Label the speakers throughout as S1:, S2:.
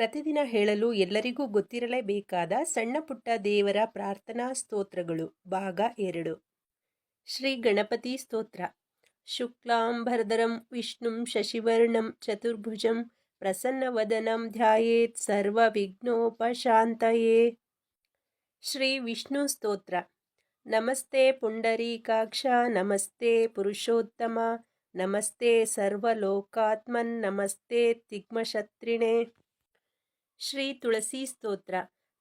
S1: ಪ್ರತಿದಿನ ಹೇಳಲು ಎಲ್ಲರಿಗೂ ಗೊತ್ತಿರಲೇಬೇಕಾದ ಸಣ್ಣ ಪುಟ್ಟ ದೇವರ ಪ್ರಾರ್ಥನಾ ಸ್ತೋತ್ರಗಳು, ಭಾಗ ಎರಡು. ಶ್ರೀ ಗಣಪತಿ ಸ್ತೋತ್ರ. ಶುಕ್ಲಾಂಬರಧರಂ, ವಿಷ್ಣುಂ ಶಶಿವರ್ಣಂ, ಚತುರ್ಭುಜಂ, ಪ್ರಸನ್ನವದನಂ, ಧ್ಯಾಯೇತ್ ಸರ್ವ ವಿಘ್ನೋಪಶಾಂತಯೇ ಶ್ರೀ ವಿಷ್ಣು ಸ್ತೋತ್ರ. ನಮಸ್ತೆ ಪುಂಡರೀಕಾಕ್ಷ, ನಮಸ್ತೆ ಪುರುಷೋತ್ತಮ, ನಮಸ್ತೆ ಸರ್ವಲೋಕಾತ್ಮನ್, ನಮಸ್ತೆ ತಿಗ್ಮಶತ್ರಿಣೆ. ಶ್ರೀ ತುಳಸಿ ಸ್ತೋತ್ರ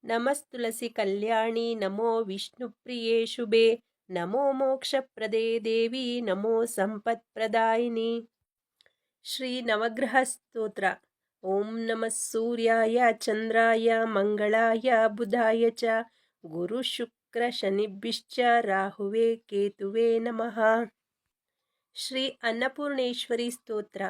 S1: ನಮಸ್ತುಳಸಿ ಕಲ್ಯಾಣಿ ನಮೋ ವಿಷ್ಣುಪ್ರಿಯೇ ಶುಭೆ ನಮೋ ಮೋಕ್ಷಪ್ರದೇ ದೇವಿ ನಮೋ ಸಂಪತ್ಪ್ರದಾಯಿನಿ ಶ್ರೀ ನವಗ್ರಹ ಸ್ತೋತ್ರ ಓಂ ನಮಃ ಸೂರ್ಯಾಯ ಚಂದ್ರಾಯ ಮಂಗಳಾಯ ಬುಧಾಯ ಚ ಗುರು ಶುಕ್ರ ಶನಿಭ್ಯಶ್ಚ ರಾಹುವೆ ಕೇತುವೆ ನಮಃ ಶ್ರೀ ಅನ್ನಪೂರ್ಣೇಶ್ವರಿ ಸ್ತೋತ್ರ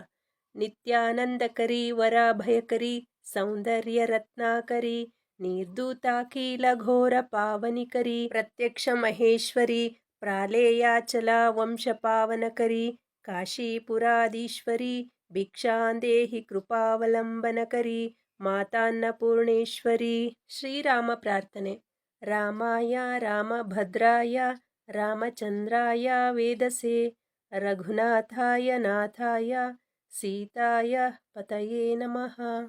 S1: ನಿತ್ಯಾನಂದಕರಿ ವರಾಭಯಕರಿ ಸೌಂದರ್ಯ सौन्दर्यरत्नाकरी निर्दूताकीलघोरपावनिकरी प्रत्यक्षमहेश्वरी, प्रालेयाचला वंशपावनकरी काशीपुरादीश्वरी भिक्षान्देहि कृपावलम्बनकरी, मातान्नपूर्णेश्वरी। श्रीरामप्रार्थने रामाय, रामभद्राय रामचन्द्राय वेदसे, रघुनाथाय नाथाय, सीताय पतये नमः।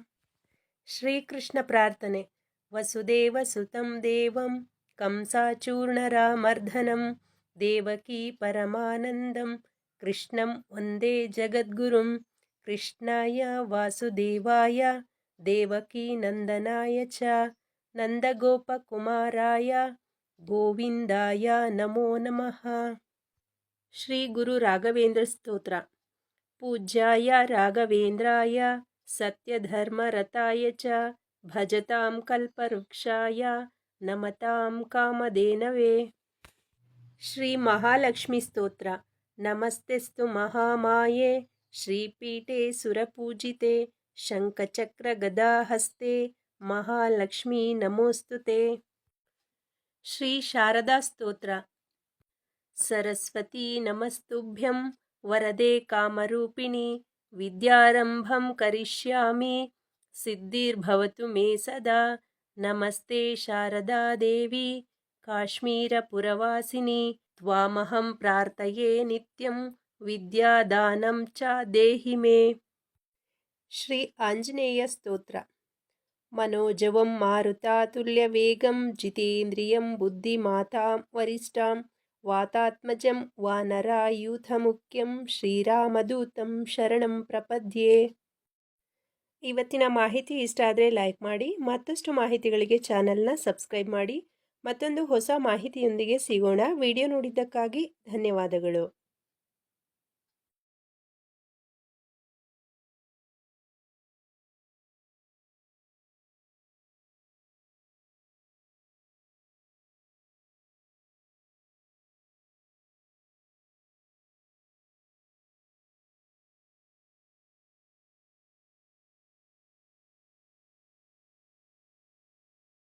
S1: श्रीकृष्णप्रार्थने। वसुदेवसुतं देवं कंसाचूर्णरामर्धनं देवकी परमानन्दं कृष्णं वन्दे जगद्गुरुं कृष्णाय वासुदेवाय देवकीनन्दनाय च नन्दगोपकुमाराय गोविन्दाय नमो नमः। श्रीगुरुराघवेन्द्रस्तोत्र। पूज्याय राघवेन्द्राय। सत्यधर्मरताय च भजतां कल्पवृक्षाय नमतां कामधेनवे श्रीमहालक्ष्मीस्तोत्र नमस्तेस्तु महामाये। श्रीपीठे सुरपूजिते। शङ्खचक्रगदाहस्ते। महालक्ष्मी नमोऽस्तु ते। श्रीशारदास्तोत्र सरस्वती नमस्तुभ्यं। वरदे कामरूपिणी। विद्यारम्भं करिष्यामि सिद्धिर्भवतु मे सदा नमस्ते शारदा देवी काश्मीरपुरवासिनि त्वामहं प्रार्थये नित्यं विद्यादानं च देहि मे శ్రీ ఆంజనేయ స్తోత్ర మనోజవం మారుతాతుల్యవేగం జితేంద్రియం బుద్ధిమాతాం వరిష్టాం ವಾತಾತ್ಮಜಂ ವಾನರಾಯೂಥಮುಖ್ಯಂ ಶ್ರೀರಾಮದೂತಂ ಶರಣಂ ಪ್ರಪದ್ಯೆ. ಇವತ್ತಿನ ಮಾಹಿತಿ ಇಷ್ಟ ಆದರೆ ಲೈಕ್ ಮಾಡಿ, ಮತ್ತಷ್ಟು ಮಾಹಿತಿಗಳಿಗೆ ಚಾನಲ್ನ ಸಬ್ಸ್ಕ್ರೈಬ್ ಮಾಡಿ, ಮತ್ತೊಂದು ಹೊಸ ಮಾಹಿತಿಯೊಂದಿಗೆ ಸಿಗೋಣ. ವಿಡಿಯೋ ನೋಡಿದ್ದಕ್ಕಾಗಿ ಧನ್ಯವಾದಗಳು.